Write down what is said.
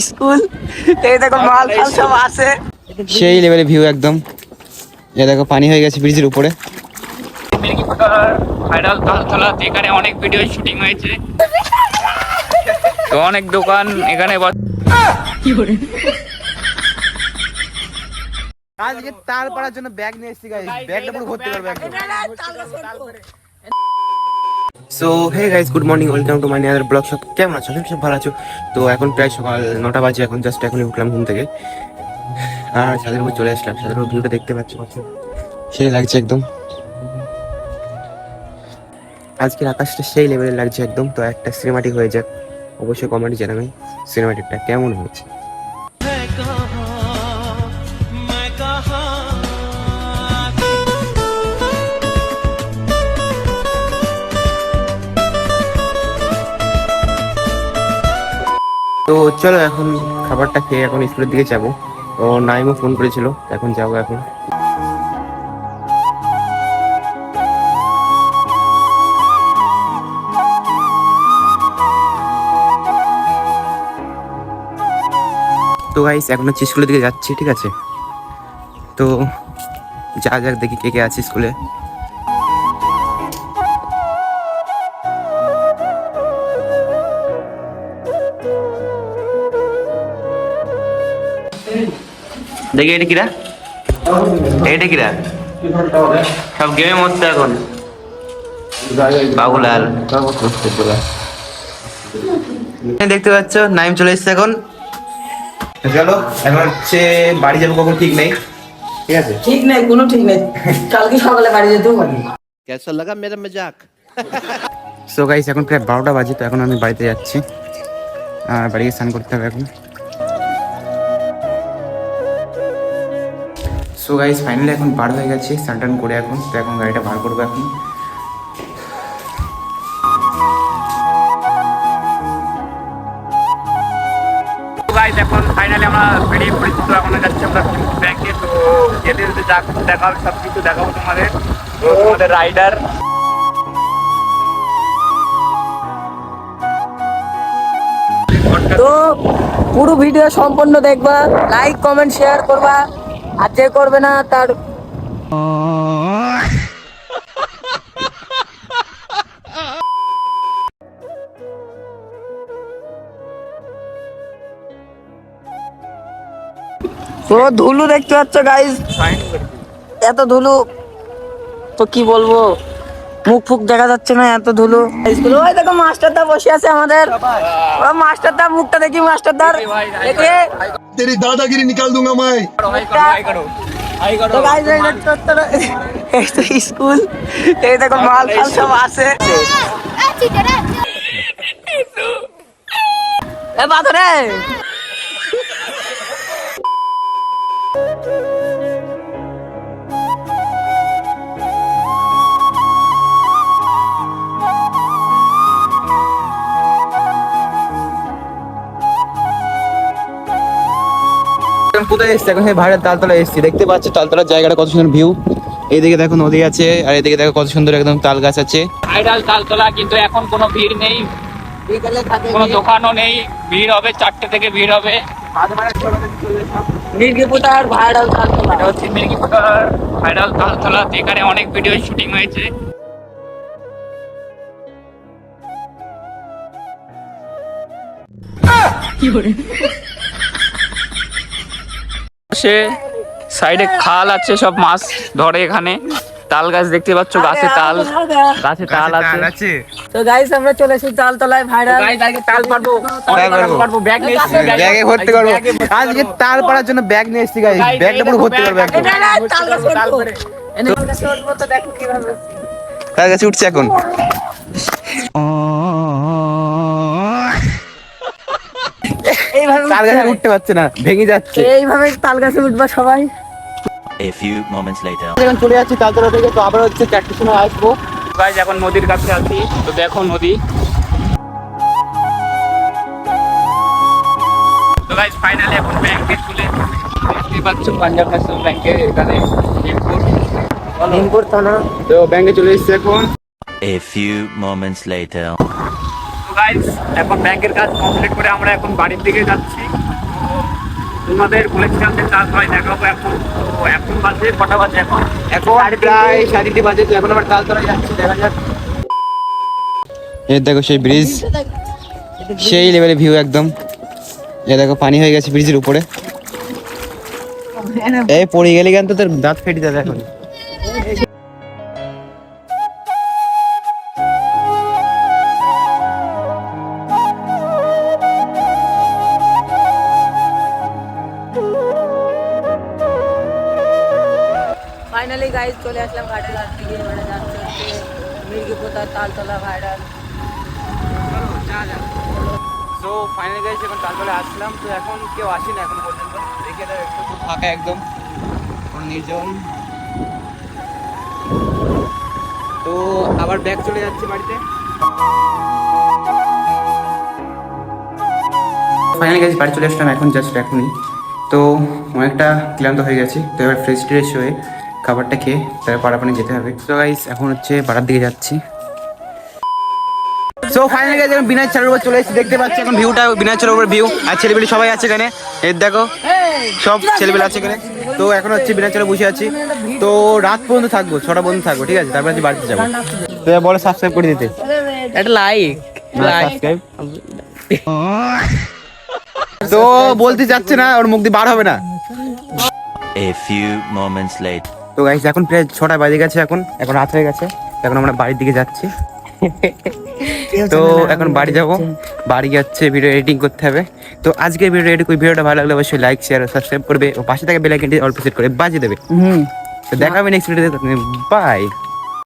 School. এই দেখো মাল ফাল সব আছে। সেই লেভেলের ভিউ একদম। এ দেখো পানি হয়ে গেছে ব্রিজের উপরে। ভাইরাল তালতলা এখানে অনেক ভিডিও শুটিং হয়েছে। তো অনেক দোকান এখানে বস- আজকে তার পাড়ার জন্য ব্যাগ নিয়ে এসেছি গাইস ব্যাগটা পুরো ভর্তি করবে একদম so hey guys good morning welcome to my near vlog সব কেমন আছো? সব ভালো আছো। তো এখন প্রায় সকাল নটা বাজে, এখন জাস্ট এখনই উঠলাম ঘুম থেকে। আর ছাদের চলে আসলাম। উপর ভিউটা দেখতে পাচ্ছি? সেই লাগছে একদম। আজকের আকাশটা সেই লেভেলের লাগছে একদম। তো একটা সিনেমাটিক হয়ে যাক। অবশ্যই কমেন্টে জানাবেন সিনেমাটিকটা কেমন হয়েছে? তো চলো এখন খাবারটা খেয়ে এখন স্কুলের দিকে যাব। তো নাইমও ফোন করেছিল, এখন যাব এখন। তো গাইস এখন হচ্ছে স্কুলের দিকে যাচ্ছি, ঠিক আছে? তো যা যাক দেখি কে কে আছে স্কুলে। দেখি এটা কিরা? এটা কিরা? সব গেমে মরতে এখন। বাবুলাল। দেখতে পাচ্ছ নাইম চলে এসছে এখন। গেল এখন হচ্ছে বাড়ি যাব কখন ঠিক নেই? ঠিক আছে? ঠিক নেই কোনো ঠিক নেই। কালকে সকালে বাড়ি যেতেও পারি কেসা লাগা মেরা মজাক সো গাইস এখন প্রায় বারোটা বাজে তো এখন আমি বাড়িতে যাচ্ছি। আর বাড়িতে স্নান করতে হবে এখন। সো গাইস ফাইনালি এখন বার হয়ে গেছে স্নান টান করে এখন। তো এখন গাড়িটা বার করব এখন। গাইজ এখন ফাইনালি আমরা বেরিয়ে পড়েছি তো এখন যাচ্ছি আমরা ব্যাংকে তো যেতে যেতে যা কিছু দেখাবো সব কিছু দেখাবো তোমাদের। তো তোমাদের রাইডার তো পুরো ভিডিও সম্পূর্ণ দেখবা লাইক কমেন্ট শেয়ার করবা। আর যে করবে না তার ধুলু দেখতে পাচ্ছ গাইজ এত ধুলু তো কি বলব? মুখ ফুক দেখা যাচ্ছে না এত ধুলো। স্কুল দেখো মাস্টার দা বসে আছে আমাদের। ওরা মাস্টার দা মুখটা দেখি মাস্টারদার দেখে তেরি দাদাগিরি নিকাল দুঙ্গা মাই স্কুল। এই দেখো মাল ফাল সব আছে। এ বাদরে। এখন কোথায় এসছি? এখন ভাড়ার তালতলা এসছি। দেখতে পাচ্ছ তালতলার জায়গাটা কত সুন্দর ভিউ এইদিকে দেখো নদী আছে আর এদিকে দেখো কত সুন্দর একদম তাল গাছ আছে। ভাইরাল তালতলা কিন্তু এখন কোনো ভিড় নেই। কোনো দোকানও নেই। ভিড় হবে চারটে থেকে ভিড় হবে। ভাইরাল তালতলা। হচ্ছে মির্গিপুটার ভাইরাল তালতলা। এখানে অনেক ভিডিও শুটিং হয়েছে। সে সাইডে খাল আছে সব মাছ ধরে এখানে। তাল গাছ দেখতে পাচ্ছ গাছে তাল। গাছে তাল আছে। তো গাইস আমরা চলে এসেছি তালতলায় ভাইরাল তাল পারব তাল পারব। ব্যাগ নিয়ে এসেছি। ব্যাগে ভর্তি করব। আজকে তাল পাড়ার জন্য ব্যাগ নিয়ে এসেছি গাইস ব্যাগটা পুরো ভর্তি করবে একদম। তাল গাছ এনে তাল গাছে উঠবো তো দেখো কীভাবে। তাল গাছে উঠছে এখন। এইভাবে তাল গাছে উঠতে পারছে না ভেঙে যাচ্ছে। এইভাবে তাল গাছে উঠবা সবাই। A few moments later. এখন চলে যাচ্ছি তালতলা থেকে তো আবার হচ্ছে চারটের সময় আসব। গাইজ এখন নদীর কাছে আছি তো দেখো নদী। তো গাইজ ফাইনালি এখন ব্যাংকে চলে দেখতে পাচ্ছ পাঞ্জাব ন্যাশনাল ব্যাংকে এখানে। ভীমপুর থানা তো ব্যাংকে চলে এসেছি এখন। A few moments later. তো গাইস এখন ব্যাংকের কাজ কমপ্লিট করে আমরা এখন বাড়ির দিকে যাচ্ছি। তোমাদের বলেছিলাম যে কাজ হয় দেখাবো এখন। এখন বাজে কটা বাজে এখন? এখন প্রায় সাড়ে বাজে তো এখন আবার তালতলায় যাচ্ছি দেখা যাক। এই দেখো সেই ব্রিজ সেই লেভেলে ভিউ একদম। এ দেখো পানি হয়ে গেছে ব্রিজের উপরে। এই পড়ে গেলে কেন তো তোর দাঁত ফেটে যাবে এখন। ফাইনালি গাইজ চলে আসলাম ঘাটের কাছ থেকে এবারে যাচ্ছে হচ্ছে মির্গিপোতার তালতলা ভাইরাল তো ফাইনালি গাইস এখন তালতলায় আসলাম। তো এখন কেউ আসে না এখন পর্যন্ত। দেখে একটু। ফাঁকা একদম। কোনো নির্জন। তো আবার ব্যাগ চলে যাচ্ছে বাড়িতে। ফাইনালি গাইস বাড়ি চলে আসলাম। এখন জাস্ট এখনই। তো অনেকটা ক্লান্ত হয়ে গেছি। তো এবার ফ্রেশ ট্রেশ হয়ে খাবারটা খেয়ে তারপর পাড়াপানি যেতে হবে। তো গাইস এখন হচ্ছে পাড়ার দিকে যাচ্ছি। সো ফাইনালি গাইস এখন বিনায় চালের উপর চলে এসেছি দেখতে পাচ্ছি এখন ভিউটা বিনায় চালের উপর ভিউ আর ছেলেপিলি সবাই আছে এখানে। এই দেখো সব ছেলেপিলে আছে এখানে। তো এখন হচ্ছে বিনায় চালে বসে আছি। তো রাত পর্যন্ত থাকব ছটা পর্যন্ত থাকব ঠিক আছে? তারপর আজকে বাড়িতে যাব। তো এবার বলো সাবস্ক্রাইব করে দিতে। একটা লাইক সাবস্ক্রাইব তো বলতে যাচ্ছে না ওর মুখ দিয়ে বার হবে না। A few moments later. তো গাইস এখন প্রায় ছটা বাজে গেছে এখন। এখন রাত হয়ে গেছে। এখন আমরা বাড়ির দিকে যাচ্ছি। তো এখন বাড়ি যাব। বাড়ি যাচ্ছে ভিডিও এডিটিং করতে হবে। তো আজকে ভিডিও এডিট ভিডিওটা ভালো লাগলে অবশ্যই লাইক শেয়ার সাবস্ক্রাইব করবে। ও পাশে থেকে বেল আইকনটি অল প্রেস করে বাজিয়ে দেবে। হুম। তো দেখা হবে নেক্সট ভিডিওতে বাই